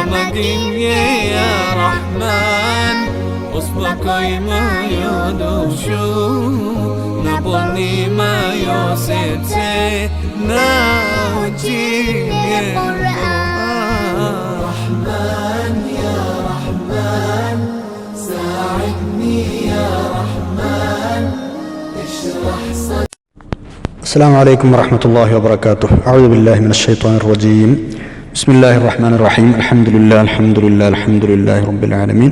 صمد يا رحمن. أصبك ما يدوشو نبني ما يوسف ناوجي رحمن يا رحمن ساعدني يا رحمن اشرح صدري السلام عليكم ورحمة الله وبركاته. أعوذ بالله من الشيطان الرجيم. بسم الله الرحمن الرحيم الحمد لله الحمد لله الحمد لله رب العالمين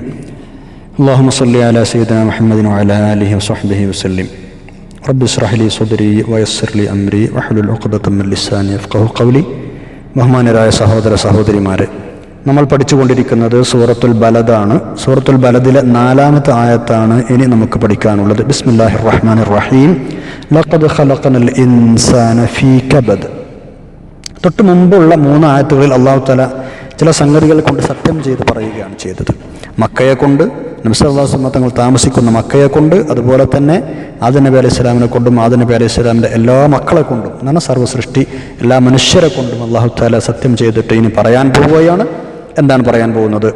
اللهم صل على سيدنا محمد وعلى آله وصحبه وسلم رب اشرح لي صدري ويسر لي أمري واحلل عقدة من لساني يفقه قولي ബഹുമാനരായ സഹോദര സഹോദരിമാരെ നമ്മൾ പഠിച്ചുകൊണ്ടിരിക്കുന്നത് സൂറത്തുൽ ബലദാണ് സൂറത്തുൽ ബലദിലെ നാലാമത്തെ ആയത്താണ് ഇനി നമുക്ക് പഠിക്കാനുള്ളത് ബിസ്മില്ലാഹിർ റഹ്മാനിർ റഹീം ലഖദ് ഖലഖനൽ ഇൻസാന ഫീ കബദ് തൊട്ട് മുമ്പുള്ള മൂന്ന് ആയത്തുകളിൽ അള്ളാഹു തല ചില സംഗതികളെ കൊണ്ട് സത്യം ചെയ്ത് പറയുകയാണ് ചെയ്തത്. മക്കയെ കൊണ്ട് നബ്സല്ലാസ് തങ്ങൾ താമസിക്കുന്ന മക്കയെ കൊണ്ട് അതുപോലെ തന്നെ ആദി നബി അലൈഹി സ്വലാമിനെ കൊണ്ടും ആദി നബി അലൈഹി സ്വലാമിന്റെ എല്ലാ മക്കളെ കൊണ്ടും എന്നാണ് സർവസൃഷ്ടി എല്ലാ മനുഷ്യരെ കൊണ്ടും അള്ളാഹു താല സത്യം ചെയ്തിട്ട് ഇനി പറയാൻ പോവുകയാണ്. എന്താണ് പറയാൻ പോകുന്നത്?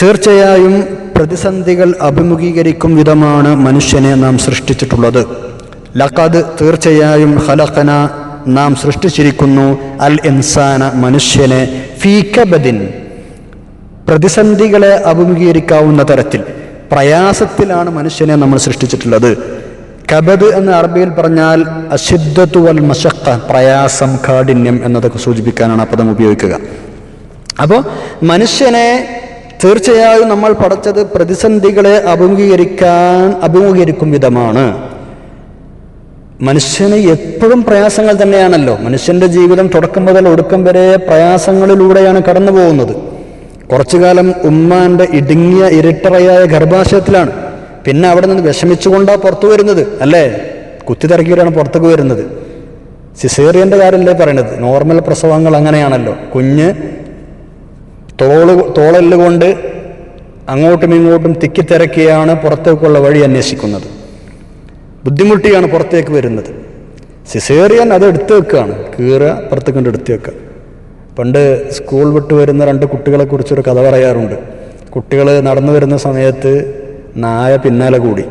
തീർച്ചയായും പ്രതിസന്ധികൾ അഭിമുഖീകരിക്കും വിധമാണ് മനുഷ്യനെ നാം സൃഷ്ടിച്ചിട്ടുള്ളത്. ലഖദ് തീർച്ചയായും ഖലഖന നാം സൃഷ്ടിച്ചിരിക്കുന്നു അൽ ഇൻസാന മനുഷ്യനെ ഫീക്കബദിൻ പ്രതിസന്ധികളെ അഭിമുഖീകരിക്കാവുന്ന തരത്തിൽ പ്രയാസത്തിലാണ് മനുഷ്യനെ നമ്മൾ സൃഷ്ടിച്ചിട്ടുള്ളത്. കബദ് എന്ന അറബിയിൽ പറഞ്ഞാൽ അശുദ്ധത്തു വൽ പ്രയാസം കാഠിന്യം എന്നതൊക്കെ സൂചിപ്പിക്കാനാണ് ആ പദം ഉപയോഗിക്കുക. അപ്പോൾ മനുഷ്യനെ തീർച്ചയായും നമ്മൾ പഠിച്ചത് പ്രതിസന്ധികളെ അഭിമുഖീകരിക്കാൻ അഭിമുഖീകരിക്കും വിധമാണ്. മനുഷ്യന് എപ്പോഴും പ്രയാസങ്ങൾ തന്നെയാണല്ലോ. മനുഷ്യന്റെ ജീവിതം തുടക്കം മുതൽ ഒടുക്കം വരെ പ്രയാസങ്ങളിലൂടെയാണ് കടന്നു പോകുന്നത്. കുറച്ചു കാലം ഉമ്മാന്റെ ഇടുങ്ങിയ ഇരട്ടറയായ ഗർഭാശയത്തിലാണ്. പിന്നെ അവിടെ നിന്ന് വിഷമിച്ചുകൊണ്ടാണ് പുറത്തു വരുന്നത് അല്ലേ? കുത്തിത്തിറക്കിയിട്ടാണ് പുറത്തേക്ക് വരുന്നത്. സിസേറിയന്റെ കാര്യമല്ലേ പറയണത്? നോർമൽ പ്രസവങ്ങൾ അങ്ങനെയാണല്ലോ. കുഞ്ഞ് തോൾ തോളല്ലുകൊണ്ട് അങ്ങോട്ടും ഇങ്ങോട്ടും തിക്കിത്തിരക്കിയാണ് പുറത്തേക്കുള്ള വഴി അന്വേഷിക്കുന്നത്. ബുദ്ധിമുട്ടിയാണ് പുറത്തേക്ക് വരുന്നത്. സിസേറിയൻ അത് എടുത്തു വെക്കുകയാണ് കീറ പുറത്തേക്ക് കൊണ്ട് എടുത്തു വെക്കുക പണ്ട് സ്കൂൾ വിട്ട് വരുന്ന രണ്ട് കുട്ടികളെ കുറിച്ചൊരു കഥ പറയാറുണ്ട്. കുട്ടികൾ നടന്നു വരുന്ന സമയത്ത് നായ പിന്നാലെ കൂടി.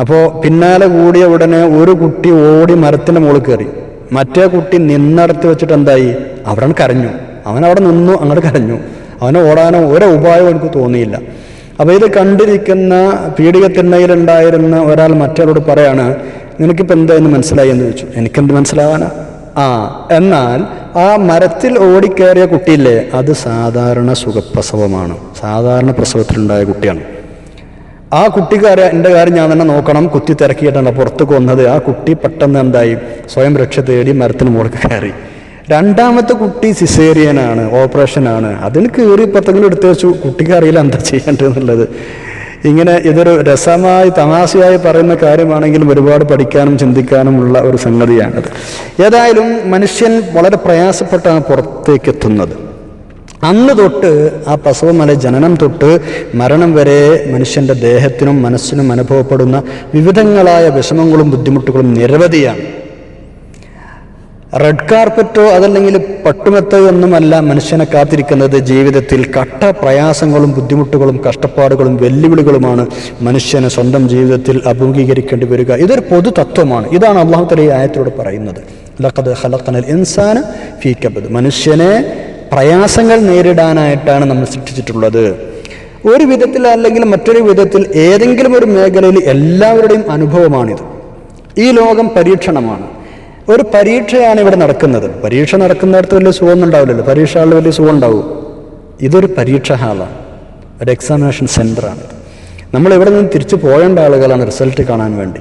അപ്പോൾ പിന്നാലെ കൂടിയ ഉടനെ ഒരു കുട്ടി ഓടി മരത്തിന്റെ മുകളിൽ കയറി. മറ്റേ കുട്ടി നിന്നടത്ത് വെച്ചിട്ട് എന്തായി? അവിടെ കരഞ്ഞു. അവൻ അവിടെ നിന്നു അങ്ങോട്ട് കരഞ്ഞു. അവനെ ഓടാനോ ഒരു ഉപായവും എനിക്ക് തോന്നിയില്ല. അപ്പോൾ ഇത് കണ്ടിരിക്കുന്ന പീഡികത്തിണ്ണയിലുണ്ടായിരുന്ന ഒരാൾ മറ്റൊരാളോട് പറയാണ് നിനക്കിപ്പോൾ എന്തായെന്ന് മനസ്സിലായി? എന്ന് ചോദിച്ചു. എനിക്കെന്ത് മനസ്സിലാവാനാ? ആ എന്നാൽ ആ മരത്തിൽ ഓടിക്കേറിയ കുട്ടിയില്ലേ അത് സാധാരണ സുഖപ്രസവമാണ്. സാധാരണ പ്രസവത്തിലുണ്ടായ കുട്ടിയാണ്. ആ കുട്ടിക്കാരെ എന്റെ കാര്യം ഞാൻ തന്നെ നോക്കണം. കുത്തി തിരക്കിയിട്ടാണ് പുറത്തേക്ക് കൊന്നത് ആ കുട്ടി പെട്ടെന്ന് എന്തായി? സ്വയം രക്ഷ തേടി മരത്തിന് മുകളിൽ കയറി. രണ്ടാമത്തെ കുട്ടി സിസേറിയനാണ് ഓപ്പറേഷനാണ്. അതിന് കയറി പത്തെങ്കിലും എടുത്തു വെച്ചു കുട്ടിക്ക് അറിയില്ല എന്താ ചെയ്യേണ്ടതെന്നുള്ളത്. ഇങ്ങനെ ഇതൊരു രസമായി തമാശയായി പറയുന്ന കാര്യമാണെങ്കിലും ഒരുപാട് പഠിക്കാനും ചിന്തിക്കാനുമുള്ള ഒരു സംഗതിയാണത്. ഏതായാലും മനുഷ്യൻ വളരെ പ്രയാസപ്പെട്ടാണ് പുറത്തേക്ക് എത്തുന്നത്. അന്ന് തൊട്ട് ആ പ്രസവമല ജനനം തൊട്ട് മരണം വരെ മനുഷ്യന്റെ ദേഹത്തിനും മനസ്സിനും അനുഭവപ്പെടുന്ന വിവിധങ്ങളായ വിഷമങ്ങളും ബുദ്ധിമുട്ടുകളും നിരവധിയാണ്. റെഡ് കാർപ്പറ്റോ അതല്ലെങ്കിൽ പട്ടുമെത്തോ ഒന്നുമല്ല മനുഷ്യനെ കാത്തിരിക്കുന്നത് ജീവിതത്തിൽ കട്ട പ്രയാസങ്ങളും ബുദ്ധിമുട്ടുകളും കഷ്ടപ്പാടുകളും വെല്ലുവിളികളുമാണ് മനുഷ്യനെ സ്വന്തം ജീവിതത്തിൽ അഭിമുഖീകരിക്കേണ്ടി വരിക. ഇതൊരു പൊതു തത്വമാണ്. ഇതാണ് അള്ളാഹു തല ഈ ആയത്തിലൂടെ പറയുന്നത്. ലഖദ് ഇൻസാന ഫീ മനുഷ്യനെ പ്രയാസങ്ങൾ നേരിടാനായിട്ടാണ് നമ്മൾ സൃഷ്ടിച്ചിട്ടുള്ളത്. ഒരു വിധത്തിൽ അല്ലെങ്കിൽ മറ്റൊരു വിധത്തിൽ ഏതെങ്കിലും ഒരു മേഖലയിൽ എല്ലാവരുടെയും അനുഭവമാണിത്. ഈ ലോകം പരീക്ഷണമാണ്. ഒരു പരീക്ഷയാണ് ഇവിടെ നടക്കുന്നത്. പരീക്ഷ നടക്കുന്നിടത്ത് വലിയ സുഖമൊന്നും ഉണ്ടാവില്ലല്ലോ. പരീക്ഷ ആളിൽ വലിയ സുഖം ഉണ്ടാവും. ഇതൊരു പരീക്ഷ ഹാളാണ് ഒരു എക്സാമിനേഷൻ സെന്ററാണ് നമ്മൾ ഇവിടെ നിന്ന് തിരിച്ചു പോകേണ്ട ആളുകളാണ് റിസൾട്ട് കാണാൻ വേണ്ടി.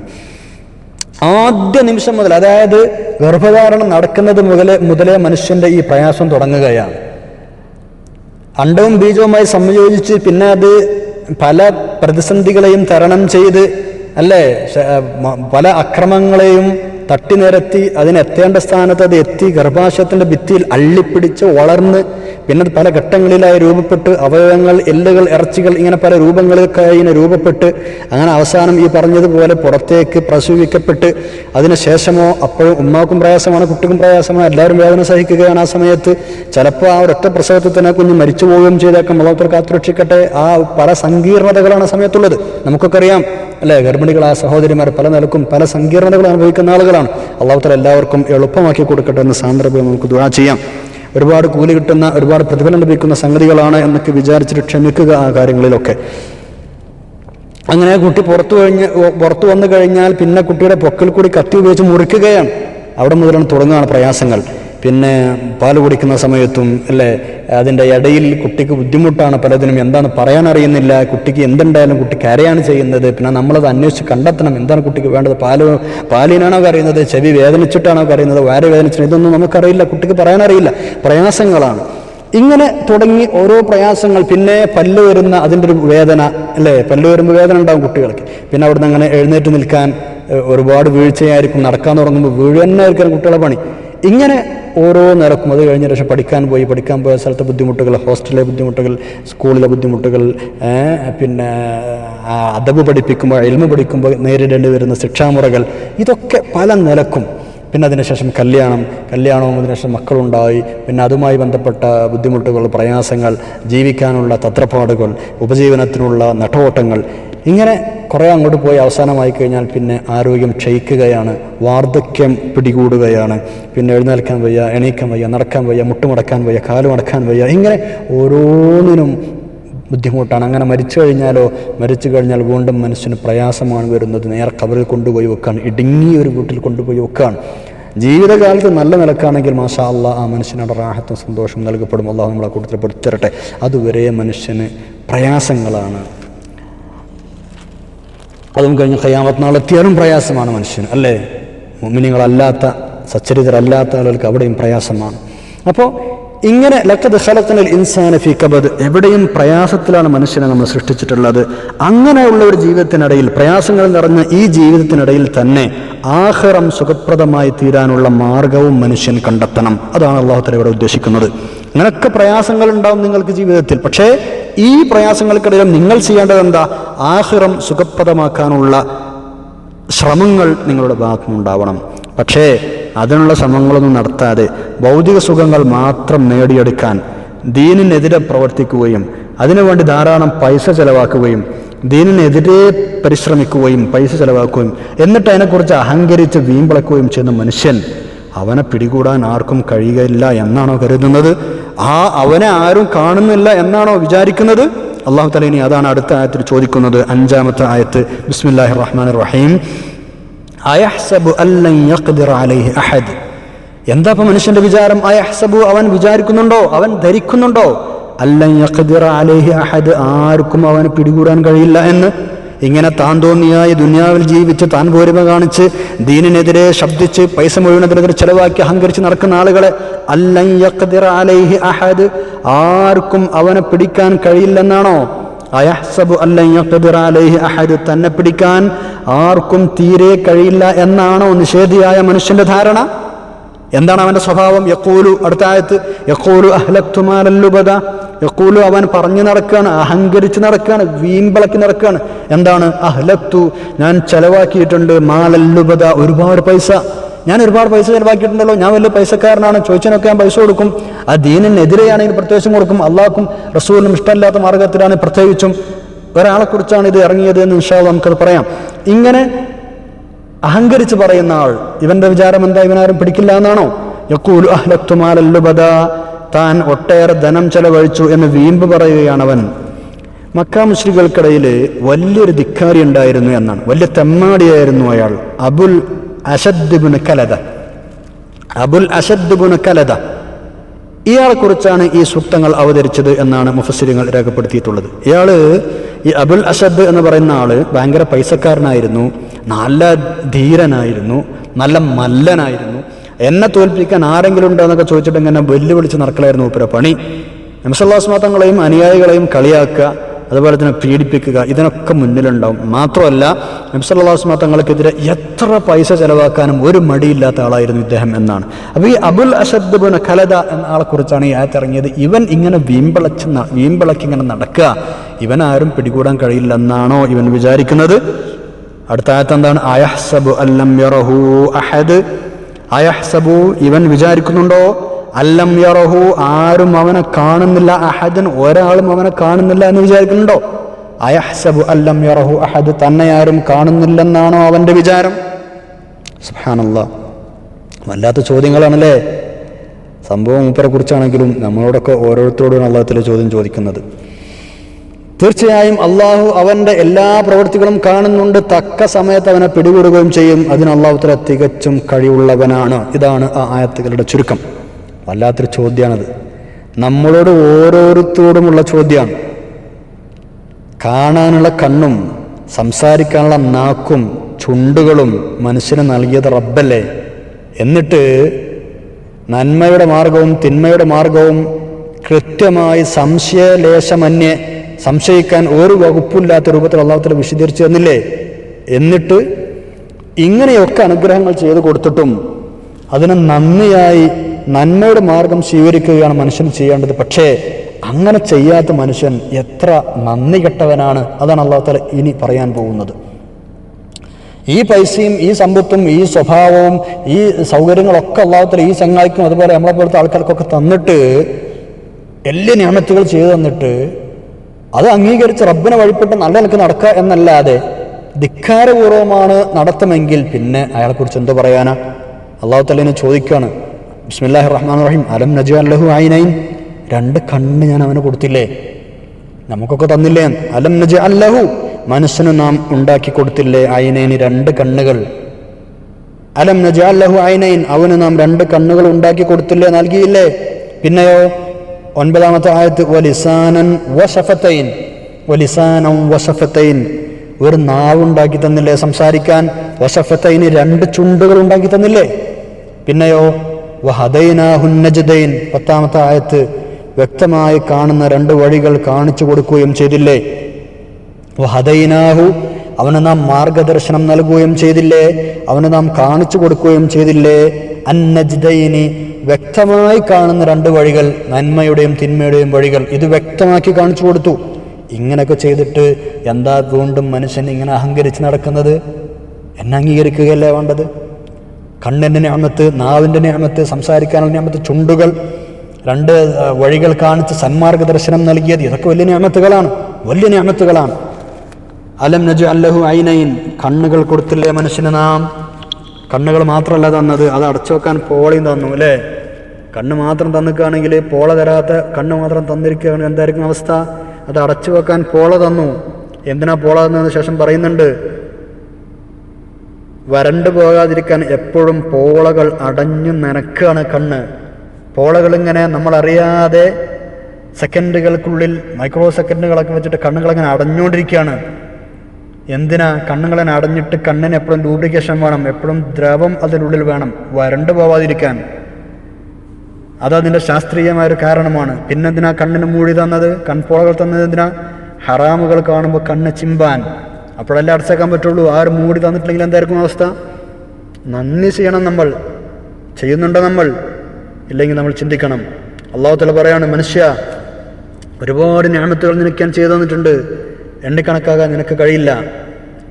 ആദ്യ നിമിഷം മുതൽ അതായത് ഗർഭധാരണം നടക്കുന്നത് മുതലേ മുതലേ മനുഷ്യന്റെ ഈ പ്രയാസം തുടങ്ങുകയാണ്. അണ്ടവും ബീജവുമായി സംയോജിച്ച് പിന്നെ അത് പല പ്രതിസന്ധികളെയും തരണം ചെയ്ത് അല്ലേ? പല അക്രമങ്ങളെയും തട്ടി നിരത്തി അതിനെത്തേണ്ട സ്ഥാനത്ത് അത് എത്തി ഗർഭാശയത്തിന്റെ ഭിത്തിയിൽ അള്ളിപ്പിടിച്ച് വളർന്ന് പിന്നെ പല ഘട്ടങ്ങളിലായി രൂപപ്പെട്ട് അവയവങ്ങൾ എല്ലുകൾ ഇറച്ചികൾ ഇങ്ങനെ പല രൂപങ്ങളിലൊക്കെ ഇങ്ങനെ രൂപപ്പെട്ട് അങ്ങനെ അവസാനം ഈ പറഞ്ഞതുപോലെ പുറത്തേക്ക് പ്രസവിക്കപ്പെട്ട് അതിനുശേഷമോ അപ്പോഴും ഉമ്മാക്കും പ്രയാസമാണ് കുട്ടിക്കും പ്രയാസമാണ് എല്ലാവരും വേദന സഹിക്കുകയാണ് ആ സമയത്ത്. ചിലപ്പോൾ ആ ഒരൊറ്റ പ്രസവത്തിൽ തന്നെ കുഞ്ഞ് മരിച്ചു പോവുകയും ചെയ്തേക്കാം. മതത്തിൽ കാത്തുരക്ഷിക്കട്ടെ. ആ പല സങ്കീർണതകളാണ് ആ സമയത്തുള്ളത്. നമുക്കൊക്കെ അറിയാം അല്ലേ? ഗർഭിണികൾ ആ സഹോദരിമാർ പല നിലക്കും പല സങ്കീർണതകൾ അനുഭവിക്കുന്ന ആളുകളാണ്. അള്ളാഹുത്തല എല്ലാവർക്കും എളുപ്പമാക്കി കൊടുക്കട്ടെ എന്ന സാന്ദർഭം നമുക്ക് ദുആ ചെയ്യാം. ഒരുപാട് കൂലി കിട്ടുന്ന ഒരുപാട് പ്രതിഫലം ലഭിക്കുന്ന സംഗതികളാണ് എന്നൊക്കെ വിചാരിച്ചിട്ട് ക്ഷമിക്കുക ആ കാര്യങ്ങളിലൊക്കെ. അങ്ങനെ കുട്ടി പുറത്തു കഴിഞ്ഞ് പുറത്തു വന്നു കഴിഞ്ഞാൽ പിന്നെ കുട്ടിയുടെ പൊക്കിൽ കൂടി കത്തി ഉപയോഗിച്ച് മുറിക്കുകയാണ്. അവിടെ മുതലാണ് തുടങ്ങുകയാണ് പ്രയാസങ്ങൾ. പിന്നെ പാൽ കുടിക്കുന്ന സമയത്തും അല്ലേ അതിന്റെ ഇടയിൽ കുട്ടിക്ക് ബുദ്ധിമുട്ടാണ് പലതിനും എന്താണ് പറയാൻ അറിയുന്നില്ല കുട്ടിക്ക് എന്തുണ്ടായാലും കുട്ടി കരയാണ് ചെയ്യുന്നത് പിന്നെ നമ്മളത് അന്വേഷിച്ച് കണ്ടെത്തണം എന്താണ് കുട്ടിക്ക് വേണ്ടത് പാൽ പാലിനാണോ കരയുന്നത് ചെവി വേദനിച്ചിട്ടാണോ കരയുന്നത് വാര വേദനിച്ചിട്ട് ഇതൊന്നും നമുക്കറിയില്ല കുട്ടിക്ക് പറയാൻ അറിയില്ല പ്രയാസങ്ങളാണ്. ഇങ്ങനെ തുടങ്ങി ഓരോ പ്രയാസങ്ങൾ പിന്നെ പല്ല് വരുന്ന അതിന്റെ ഒരു വേദന അല്ലേ പല്ല് വരുമ്പോൾ വേദന ഉണ്ടാവും കുട്ടികൾക്ക്. പിന്നെ അവിടുന്ന് അങ്ങനെ എഴുന്നേറ്റ് നിൽക്കാൻ ഒരുപാട് വീഴ്ചയായിരിക്കും നടക്കാൻ തുടങ്ങുമ്പോൾ വീഴുന്നതായിരിക്കും കുട്ടികളെ പണി. ഇങ്ങനെ ഓരോ നിരക്കും അത് കഴിഞ്ഞ ശേഷം പഠിക്കാൻ പോയി പഠിക്കാൻ പോയ സ്ഥലത്തെ ബുദ്ധിമുട്ടുകൾ ഹോസ്റ്റലിലെ ബുദ്ധിമുട്ടുകൾ സ്കൂളിലെ ബുദ്ധിമുട്ടുകൾ പിന്നെ അദബ് പഠിപ്പിക്കുമ്പോൾ എൽമ പഠിക്കുമ്പോൾ നേരിടേണ്ടി വരുന്ന ശിക്ഷാമുറകൾ ഇതൊക്കെ പല നിലക്കും. പിന്നെ അതിനുശേഷം കല്യാണം കല്യാണവും അതിനുശേഷം മക്കളുണ്ടായി. പിന്നെ അതുമായി ബന്ധപ്പെട്ട ബുദ്ധിമുട്ടുകൾ പ്രയാസങ്ങൾ ജീവിക്കാനുള്ള തത്രപ്പാടുകൾ ഉപജീവനത്തിനുള്ള നട്ടോട്ടങ്ങൾ ഇങ്ങനെ കുറേ അങ്ങോട്ട് പോയി അവസാനമായി കഴിഞ്ഞാൽ പിന്നെ ആരോഗ്യം ക്ഷയിക്കുകയാണ് വാർദ്ധക്യം പിടികൂടുകയാണ്. പിന്നെ എഴുന്നേൽക്കാൻ വയ്യ എണീക്കാൻ വയ്യ നടക്കാൻ വയ്യ മുട്ടുമടക്കാൻ വയ്യ കാലുമടക്കാൻ വയ്യ ഇങ്ങനെ ഓരോന്നിനും ബുദ്ധിമുട്ടാണ്. അങ്ങനെ മരിച്ചു കഴിഞ്ഞാലോ മരിച്ചു കഴിഞ്ഞാൽ വീണ്ടും മനുഷ്യന് പ്രയാസമാണ് വരുന്നത്. നേരെ കവറിൽ കൊണ്ടുപോയി വെക്കാണ് ഇടുങ്ങിയ ഒരു വീട്ടിൽ കൊണ്ടുപോയി വെക്കാണ്. ജീവിതകാലത്ത് നല്ല നിലക്കാണെങ്കിൽ മാഷാ അല്ലാ ആ മനുഷ്യനോട് റാഹത്തും സന്തോഷം നൽകപ്പെടും. അള്ളാഹു നമ്മളെ കൂട്ടത്തിൽ പെടുത്തരട്ടെ അതുവരെ മനുഷ്യന് പ്രയാസങ്ങളാണ്. അതും കഴിഞ്ഞ് ഖയാമത്ത് നാളെത്തിയാലും പ്രയാസമാണ് മനുഷ്യന് അല്ലേ? മുമിനികളല്ലാത്ത സച്ചരിതരല്ലാത്ത ആളുകൾക്ക് അവിടെയും പ്രയാസമാണ്. അപ്പോൾ ഇങ്ങനെ ലക്കത് ഹലത്തിനൽ ഇൻസാന ഫി കബദ് എവിടെയും പ്രയാസത്തിലാണ് മനുഷ്യനെ നമ്മൾ സൃഷ്ടിച്ചിട്ടുള്ളത്. അങ്ങനെയുള്ള ഒരു ജീവിതത്തിനിടയിൽ പ്രയാസങ്ങൾ നിറഞ്ഞ ഈ ജീവിതത്തിനിടയിൽ തന്നെ ആഹ്റം സുഖപ്രദമായി തീരാനുള്ള മാർഗവും മനുഷ്യൻ കണ്ടെത്തണം. അതാണ് അള്ളാഹുത്തല ഇവിടെ ഉദ്ദേശിക്കുന്നത്. അങ്ങനൊക്കെ പ്രയാസങ്ങൾ ഉണ്ടാവും നിങ്ങൾക്ക് ജീവിതത്തിൽ. പക്ഷേ ഈ പ്രയാസങ്ങൾക്കിടയിലും നിങ്ങൾ ചെയ്യേണ്ടത് എന്താ? ആഹ്റം സുഖപ്രദമാക്കാനുള്ള ശ്രമങ്ങൾ നിങ്ങളുടെ ഭാഗത്തുനിന്നുണ്ടാവണം പക്ഷേ അതിനുള്ള ശ്രമങ്ങളൊന്നും നടത്താതെ ഭൗതിക സുഖങ്ങൾ മാത്രം നേടിയെടുക്കാൻ ദീനിനെതിരെ പ്രവർത്തിക്കുകയും അതിനുവേണ്ടി ധാരാളം പൈസ ചെലവാക്കുകയും ദീനിനെതിരെ പരിശ്രമിക്കുകയും പൈസ ചെലവാക്കുകയും എന്നിട്ട് അതിനെക്കുറിച്ച് അഹങ്കരിച്ച് വീമ്പിളക്കുകയും ചെയ്യുന്ന മനുഷ്യൻ അവനെ പിടികൂടാൻ ആർക്കും കഴിയുകയില്ല എന്നാണോ കരുതുന്നത്? ആ അവനെ ആരും കാണുന്നില്ല എന്നാണോ വിചാരിക്കുന്നത്? അള്ളാഹു തല ഇനി അതാണ് അടുത്ത ആയത്തിൽ ചോദിക്കുന്നത്. അഞ്ചാമത്തെ ആയത്ത്. ബിസ്മില്ലാഹി റഹ്മാൻ റഹീം അയഹ്സബു അലൈഹി അഹദ്. എന്താ മനുഷ്യന്റെ വിചാരം? അയഹ്സബു അവൻ വിചാരിക്കുന്നുണ്ടോ? അവൻ ധരിക്കുന്നുണ്ടോ? അലൈഹി അഹദ് ആർക്കും അവന് പിടികൂടാൻ കഴിയില്ല എന്ന്. ഇങ്ങനെ താൻ തോന്നിയായി ദുനിയാവിൽ ജീവിച്ച് താൻ പോരുമ കാണിച്ച് ദീനിനെതിരെ ശബ്ദിച്ച് പൈസ മുഴുവനത്തിനെതിരെ ചെലവാക്കി അഹങ്കരിച്ച് നടക്കുന്ന ആളുകളെ അലൈഹി അഹദ്. ആർക്കും അവനെ പിടിക്കാൻ കഴിയില്ലെന്നാണോ? അയഹ്സബു അലൈഹി അഹദ് തന്നെ പിടിക്കാൻ ആർക്കും തീരെ കഴിയില്ല എന്നാണോ നിഷേധിയായ മനുഷ്യന്റെ ധാരണ? എന്താണ് അവന്റെ സ്വഭാവം? യക്കൂലു അടുത്ത ആയത്ത് യക്കൂലു അഹ്ലക്തുമാലല്ലുബദ യക്കൂലു അവൻ പറഞ്ഞു നടക്കുകയാണ് അഹങ്കരിച്ച് നടക്കുകയാണ് വീൺപിളക്കി നടക്കുകയാണ്. എന്താണ്? അഹ്ലക്തു ഞാൻ ചെലവാക്കിയിട്ടുണ്ട് മാലല്ലുബദ ഒരുപാട് പൈസ. ഞാൻ ഒരുപാട് പൈസ ചെലവാക്കിയിട്ടുണ്ടല്ലോ ഞാൻ വലിയ പൈസക്കാരനാണ് ചോദിച്ചതിനൊക്കെ ഞാൻ പൈസ കൊടുക്കും. ആ ദീനിനെതിരെയാണെങ്കിൽ പ്രത്യേകിച്ചും കൊടുക്കും. അള്ളാഹ്ക്കും റസൂലിനും ഇഷ്ടമില്ലാത്ത മാർഗത്തിലാണ് പ്രത്യേകിച്ചും. ഒരാളെക്കുറിച്ചാണ് ഇത് ഇറങ്ങിയത് എന്ന് അള്ളാഹ് നമുക്കത് പറയാം. ഇങ്ങനെ അഹങ്കരിച്ച് പറയുന്ന ആൾ. ഇവന്റെ വിചാരം എന്താ? ഇവനാരും പിടിക്കില്ല എന്നാണോ? യക്കൂലു താൻ ഒട്ടേറെ ധനം ചെലവഴിച്ചു എന്ന് വീമ്പ് പറയുകയാണ് അവൻ മക്ക മുസ്ലികൾക്കിടയിൽ വലിയൊരു ധിക്കാരി ഉണ്ടായിരുന്നു എന്നാണ്. വലിയ തെമ്മാടിയായിരുന്നു അയാൾ. അബുൽ അശദ്ബുന കലത അബുൽ അശദ്ബുന കലത ഇയാളെ കുറിച്ചാണ് ഈ സൂക്തങ്ങൾ അവതരിച്ചത് എന്നാണ് മുഫസ്സിരിങ്ങൾ രേഖപ്പെടുത്തിയിട്ടുള്ളത്. ഇയാൾ ഈ അബുൽ അഷദ് എന്ന് പറയുന്ന ആൾ ഭയങ്കര പൈസക്കാരനായിരുന്നു. നല്ല ധീരനായിരുന്നു നല്ല മല്ലനായിരുന്നു. എന്നെ തോൽപ്പിക്കാൻ ആരെങ്കിലും ഉണ്ടോ എന്നൊക്കെ ചോദിച്ചിട്ട് ഇങ്ങനെ വെല്ലുവിളിച്ച് നടക്കലായിരുന്നു ഉപ്പര പണി. നംസല്ലാസ്മാത്തങ്ങളെയും അനുയായികളെയും കളിയാക്കുക അതുപോലെ തന്നെ പീഡിപ്പിക്കുക ഇതിനൊക്കെ മുന്നിലുണ്ടാവും. മാത്രമല്ല നബ്സല്ലാസ്മ എത്ര പൈസ ചെലവാക്കാനും ഒരു മടിയില്ലാത്ത ആളായിരുന്നു ഇദ്ദേഹം എന്നാണ്. അപ്പോൾ ഈ അബുൽ അഷദ് ബുൻ ഖലദ എന്ന ആളെക്കുറിച്ചാണ് ഈ ആയത്തിറങ്ങിയത് ഇവൻ ഇങ്ങനെ വീമ്പിളച്ച് വീമ്പിളക്കിങ്ങനെ നടക്കുക. ഇവൻ ആരും പിടികൂടാൻ കഴിയില്ലെന്നാണോ ഇവൻ വിചാരിക്കുന്നത്? അടുത്ത ആയത്ത് എന്താണ് അയഹ്സബു അല്ലം യറഹു അഹദ്. അയഹ്സബു ഇവൻ വിചാരിക്കുന്നുണ്ടോ? അല്ലം യറഹു ആരും അവനെ കാണുന്നില്ല. അഹദൻ ഒരാളും അവനെ കാണുന്നില്ല എന്ന് വിചാരിക്കുന്നുണ്ടോ? അയഹ്സബു അല്ലം യറഹു അഹദ് തന്നെ ആരും കാണുന്നില്ലെന്നാണോ അവന്റെ വിചാരം? സുഹാനല്ല വല്ലാത്ത ചോദ്യങ്ങളാണല്ലേ? സംഭവം മൂപ്പരെ കുറിച്ചാണെങ്കിലും നമ്മളോടൊക്കെ ഓരോരുത്തരോടും അള്ളാഹത്തിലെ ചോദ്യം ചോദിക്കുന്നത്. തീർച്ചയായും അള്ളാഹു അവന്റെ എല്ലാ പ്രവൃത്തികളും കാണുന്നുണ്ട്. തക്ക സമയത്ത് അവനെ പിടികൂടുകയും ചെയ്യും. അതിന് അള്ളാഹുത്തല തികച്ചും കഴിവുള്ളവനാണ്. ഇതാണ് ആ ആയത്തുകളുടെ ചുരുക്കം. വല്ലാത്തൊരു ചോദ്യമാണത് നമ്മളോട് ഓരോരുത്തരോടുമുള്ള ചോദ്യമാണ് കാണാനുള്ള കണ്ണും സംസാരിക്കാനുള്ള നാക്കും ചുണ്ടുകളും മനുഷ്യന് നൽകിയത് റബ്ബല്ലേ? എന്നിട്ട് നന്മയുടെ മാർഗവും തിന്മയുടെ മാർഗവും കൃത്യമായി സംശയലേശമന്യേ സംശയിക്കാൻ ഒരു വകുപ്പില്ലാത്ത രൂപത്തിൽ അള്ളാഹുത്തല വിശദീകരിച്ചു തന്നില്ലേ? എന്നിട്ട് ഇങ്ങനെയൊക്കെ അനുഗ്രഹങ്ങൾ ചെയ്തു കൊടുത്തിട്ടും അതിനെ നന്ദിയായി നന്മയുടെ മാർഗം സ്വീകരിക്കുകയാണ് മനുഷ്യൻ ചെയ്യേണ്ടത്. പക്ഷേ അങ്ങനെ ചെയ്യാത്ത മനുഷ്യൻ എത്ര നന്ദി കെട്ടവനാണ് അതാണ് അള്ളാഹുത്തല ഇനി പറയാൻ പോകുന്നത്. ഈ പൈസയും ഈ സമ്പത്തും ഈ സ്വഭാവവും ഈ സൗകര്യങ്ങളൊക്കെ അള്ളാഹുത്തല ഈ ചങ്ങായിക്കും അതുപോലെ നമ്മളെ പോലത്തെ ആൾക്കാർക്കൊക്കെ തന്നിട്ട് എല്ലാ നിയമത്തുകൾ ചെയ്തു തന്നിട്ട് അത് അംഗീകരിച്ച് റബ്ബിനെ വഴിപ്പെട്ട് നല്ല നിലയ്ക്ക് നടക്കുക എന്നല്ലാതെ ധിക്കാരപൂർവമാണ് നടത്തുമെങ്കിൽ പിന്നെ അയാളെക്കുറിച്ച് എന്തോ പറയാനാ? അള്ളാഹു തല്ലിനെ ചോദിക്കുകയാണ്. ബിസ്മില്ലാഹി റഹ്മാൻ റഹീം. അലം നജു അല്ലഹു ആയിനൈൻ രണ്ട് കണ്ണ് ഞാൻ അവന് കൊടുത്തില്ലേ? നമുക്കൊക്കെ തന്നില്ലേ? അലം നജു അല്ലഹു മനസ്സിന് നാം ഉണ്ടാക്കി കൊടുത്തില്ലേ ആയിനൈന് രണ്ട് കണ്ണുകൾ? അലം നജാലഹു ഐനൈൻ? അവന് നാം രണ്ട് കണ്ണുകൾ ഉണ്ടാക്കി കൊടുത്തില്ലേ? നൽകിയില്ലേ? പിന്നെയോ? ഒൻപതാമത്തെ ആയത്ത് വലിസാനൻ വശഫത്തൈൻ വലിസാനം വശഫത്തൈൻ. ഒരു നാവ് ഉണ്ടാക്കി തന്നില്ലേ സംസാരിക്കാൻ? വശഫത്തൈന് രണ്ട് ചുണ്ടുകൾ ഉണ്ടാക്കി തന്നില്ലേ? പിന്നെയോ വഹദൈനാഹുന്നജദൈൻ പത്താമത്തെ ആയത്ത് വ്യക്തമായി കാണുന്ന രണ്ട് വഴികൾ കാണിച്ചു കൊടുക്കുകയും ചെയ്തില്ലേ? വഹദൈനാഹു. അവന് നാം മാർഗദർശനം നൽകുകയും ചെയ്തില്ലേ? അവന് നാം കാണിച്ചു കൊടുക്കുകയും ചെയ്തില്ലേ? അന്നജ്ദൈനി വ്യക്തമായി കാണുന്ന രണ്ട് വഴികൾ നന്മയുടെയും തിന്മയുടെയും വഴികൾ. ഇത് വ്യക്തമാക്കി കാണിച്ചു കൊടുത്തു. ഇങ്ങനെയൊക്കെ ചെയ്തിട്ട് എന്താ വീണ്ടും മനുഷ്യൻ ഇങ്ങനെ അഹങ്കരിച്ച് നടക്കുന്നത്? എന്നെ അംഗീകരിക്കുകയല്ലേ വേണ്ടത്? കണ്ണിന്റെ ഞാമത്ത് നാവിന്റെ ഞാമത്ത് സംസാരിക്കാനുള്ള ഞാമത്ത് ചുണ്ടുകൾ രണ്ട് വഴികൾ കാണിച്ച് സന്മാർഗ ദർശനം നൽകിയത് ഇതൊക്കെ വലിയ ഞാമത്തുകളാണ്. വലിയ ഞാമത്തുകളാണ്. അലം നജു അല്ലഹു ഐനൈൻ. കണ്ണുകൾ കൊടുത്തില്ലേ മനുഷ്യന് നാം? കണ്ണുകൾ മാത്രമല്ല തന്നത്. അത് അടച്ചു വെക്കാൻ പോളയും തന്നു അല്ലേ? കണ്ണ് മാത്രം തന്നിക്കുകയാണെങ്കിൽ പോള തരാത്ത കണ്ണ് മാത്രം തന്നിരിക്കുകയാണെങ്കിൽ എന്തായിരിക്കും അവസ്ഥ? അത് അടച്ചു വെക്കാൻ പോള തന്നു. എന്തിനാ പോള തന്നതിന് ശേഷം പറയുന്നുണ്ട്? വരണ്ടു പോകാതിരിക്കാൻ എപ്പോഴും പോളകൾ അടഞ്ഞു നനക്കുകയാണ് കണ്ണ്. പോളകൾ ഇങ്ങനെ നമ്മളറിയാതെ സെക്കൻഡുകൾക്കുള്ളിൽ മൈക്രോ സെക്കൻഡുകളൊക്കെ വെച്ചിട്ട് കണ്ണുകളങ്ങനെ അടഞ്ഞുകൊണ്ടിരിക്കുകയാണ്. എന്തിനാ കണ്ണുകളെ അടഞ്ഞിട്ട് കണ്ണിന് എപ്പോഴും ലൂബ്രിക്കേഷൻ വേണം എപ്പോഴും ദ്രവം അതിനുള്ളിൽ വേണം വരണ്ടു പോവാതിരിക്കാൻ. അതതിന്റെ ശാസ്ത്രീയമായ ഒരു കാരണമാണ്. പിന്നെന്തിനാ കണ്ണിന് മൂടി തന്നത്? കൺപോളകൾ തന്നത് എന്തിനാ? ഹറാമുകൾ കാണുമ്പോൾ കണ്ണ് ചിമ്പാൻ. അപ്പോഴല്ലേ അടച്ചേക്കാൻ പറ്റുള്ളൂ. ആരും മൂടി തന്നിട്ടില്ലെങ്കിൽ എന്തായിരിക്കും അവസ്ഥ? നന്ദി ചെയ്യണം നമ്മൾ. ചെയ്യുന്നുണ്ടോ നമ്മൾ? ഇല്ലെങ്കിൽ നമ്മൾ ചിന്തിക്കണം. അള്ളാഹു തല പറയാണ് മനുഷ്യ ഒരുപാട് ഞാമത്തുകൾ നിനക്ക് ഞാൻ ചെയ്തു തന്നിട്ടുണ്ട്. എണ്ണിക്കണക്കാകാൻ നിനക്ക് കഴിയില്ല.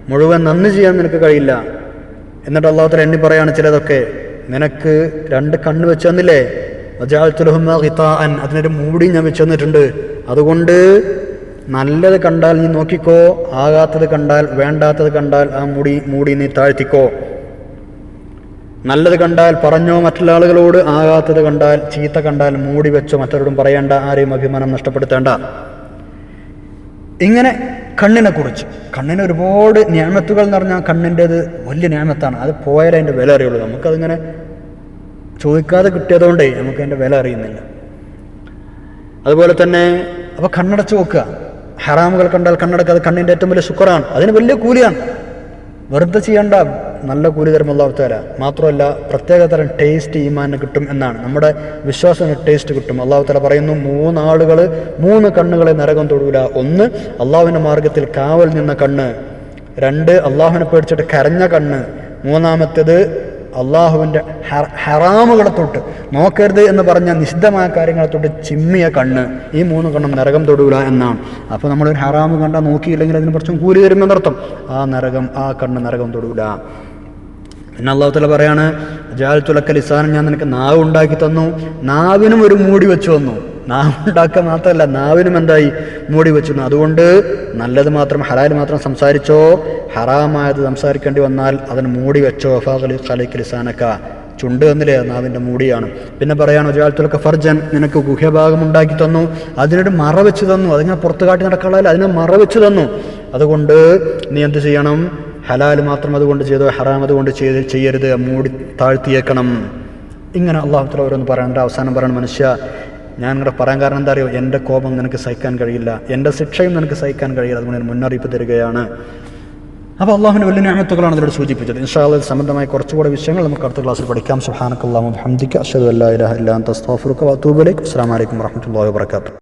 മുഴുവൻ നന്ദി ചെയ്യാൻ നിനക്ക് കഴിയില്ല. എന്നിട്ട് അള്ളാഹുത്തല തല എണ്ണി പറയാണ് ചിലതൊക്കെ. നിനക്ക് രണ്ട് കണ്ണ് വെച്ച് തന്നില്ലേ? ഖിതാഅൻ അതിനൊരു മൂടി ഞാൻ വെച്ച് തന്നിട്ടുണ്ട്. അതുകൊണ്ട് നല്ലത് കണ്ടാൽ നീ നോക്കിക്കോ. ആകാത്തത് കണ്ടാൽ വേണ്ടാത്തത് കണ്ടാൽ ആ മുടി മൂടി നീ താഴ്ത്തിക്കോ. നല്ലത് കണ്ടാൽ പറഞ്ഞോ മറ്റുള്ള ആളുകളോട് ആകാത്തത് കണ്ടാൽ ചീത്ത കണ്ടാൽ മൂടി വെച്ചോ. മറ്റവരോടും പറയേണ്ട ആരെയും അഭിമാനം നഷ്ടപ്പെടുത്തേണ്ട. ഇങ്ങനെ കണ്ണിനെ കുറിച്ച് കണ്ണിന് ഒരുപാട് ഞാമത്തുകൾ എന്ന് പറഞ്ഞാൽ കണ്ണിന്റെത് വലിയ ഞാമത്താണ്. അത് പോയാലേ അതിന്റെ വില അറിയുള്ളൂ. നമുക്കതിങ്ങനെ ചോദിക്കാതെ കിട്ടിയതുകൊണ്ടേ നമുക്ക് അതിന്റെ വില അറിയുന്നില്ല. അതുപോലെ തന്നെ അപ്പോൾ കണ്ണടച്ച് നോക്കുക ഹറാമുകൾ കണ്ടാൽ കണ്ണടക്കുക. അത് കണ്ണിന്റെ ഏറ്റവും വലിയ ശുക്രാണ്. അതിന് വലിയ കൂലിയാണ്. വെറുതെ ചെയ്യേണ്ട നല്ല കൂലി തരും അള്ളാഹു താല മാത്രമല്ല പ്രത്യേക തരം ടേസ്റ്റ് ഈമാന് കിട്ടും എന്നാണ്. നമ്മുടെ വിശ്വാസത്തിന് ടേസ്റ്റ് കിട്ടും. അള്ളാഹു താല പറയുന്നു മൂന്നാളുകൾ മൂന്ന് കണ്ണുകളെ നരകം തൊടൂല. ഒന്ന് അള്ളാഹുവിന്റെ മാർഗത്തിൽ കാവൽ നിന്ന കണ്ണ്. രണ്ട് അള്ളാഹുവിനെ പേടിച്ചിട്ട് കരഞ്ഞ കണ്ണ്. മൂന്നാമത്തേത് അള്ളാഹുവിന്റെ ഹറാമുകളെ തൊട്ട് നോക്കരുത് എന്ന് പറഞ്ഞ നിഷിദ്ധമായ കാര്യങ്ങളെ തൊട്ട് ചിമ്മിയ കണ്ണ് ഈ മൂന്ന് കണ്ണും നരകം തൊടൂല എന്നാണ്. അപ്പോൾ നമ്മളൊരു ഹറാമ് കണ്ടാൽ നോക്കിയില്ലെങ്കിൽ അതിന് കുറച്ചും കൂലി തരുമെന്നർത്ഥം ആ നരകം ആ കണ്ണ് നരകം തൊടൂല. പിന്നെ അള്ളാഹു തല പറയാണ് ജാൽ തുലക്കൽ ഇസാനം ഞാൻ നിനക്ക് നാവ് ഉണ്ടാക്കി തന്നു. നാവിനും ഒരു മൂടി വെച്ചു തന്നു. നാവ് ഉണ്ടാക്കുക മാത്രമല്ല നാവിനും എന്തായി? മൂടി വെച്ചു. അതുകൊണ്ട് നല്ലത് മാത്രം ഹലാൽ മാത്രം സംസാരിച്ചോ. ഹറാമായത് സംസാരിക്കേണ്ടി വന്നാൽ അതിന് മൂടി വെച്ചോ. ഫാഖലി ചുണ്ട് എന്നില്ലേ നാവിന്റെ മൂടിയാണ്. പിന്നെ പറയാണ് ഒരാൾത്തുലൊക്കെ ഫർജൻ. നിനക്ക് ഗുഹ്യഭാഗം ഉണ്ടാക്കി തന്നു. അതിനൊരു മറ വെച്ച് തന്നു. അതിങ്ങനെ പുറത്ത് കാട്ടി നടക്കാനുള്ള അതിനെ മറ വെച്ച് തന്നു. അതുകൊണ്ട് നീ എന്ത് ചെയ്യണം? ഹലാൽ മാത്രം അതുകൊണ്ട് ചെയ്തോ? ഹറാം അതുകൊണ്ട് ചെയ്ത് ചെയ്യരുത്. മൂടി താഴ്ത്തിയേക്കണം. ഇങ്ങനെ അള്ളാഹുത്തല ഓരോന്ന് പറയാണ്ട് അവസാനം പറയണം മനുഷ്യ ഞാൻ നിങ്ങളെ പറയാൻ കാരണം എന്താ അറിയോ എന്റെ കോപം നിനക്ക് സഹിക്കാൻ കഴിയില്ല. എന്റെ ശിക്ഷയും നിനക്ക് സഹിക്കാൻ കഴിയില്ല. അതുകൊണ്ട് ഞാൻ മുന്നറിയിപ്പ് തരികയാണ്. അപ്പോൾ അള്ളാഹുവിന്റെ വലിയ ഞാമത്തുകളാണ് ഇതിലൂടെ സൂചിപ്പിച്ചത്. ഇൻഷാല്ല സംബന്ധമായ കുറച്ചുകൂടെ വിഷയങ്ങൾ നമുക്ക് അടുത്ത ക്ലാസ്സിൽ പഠിക്കാം. സുഹാനക്കല്ലാഹു ഹംദിക്ക് അഷദ് അല്ലാ ഇലാഹ ഇല്ലാ അസ്താഫുറുക വതൂബു അസ്സാം അലൈക്കും വറഹ്മത്തുള്ളാഹി വബറകാതുഹു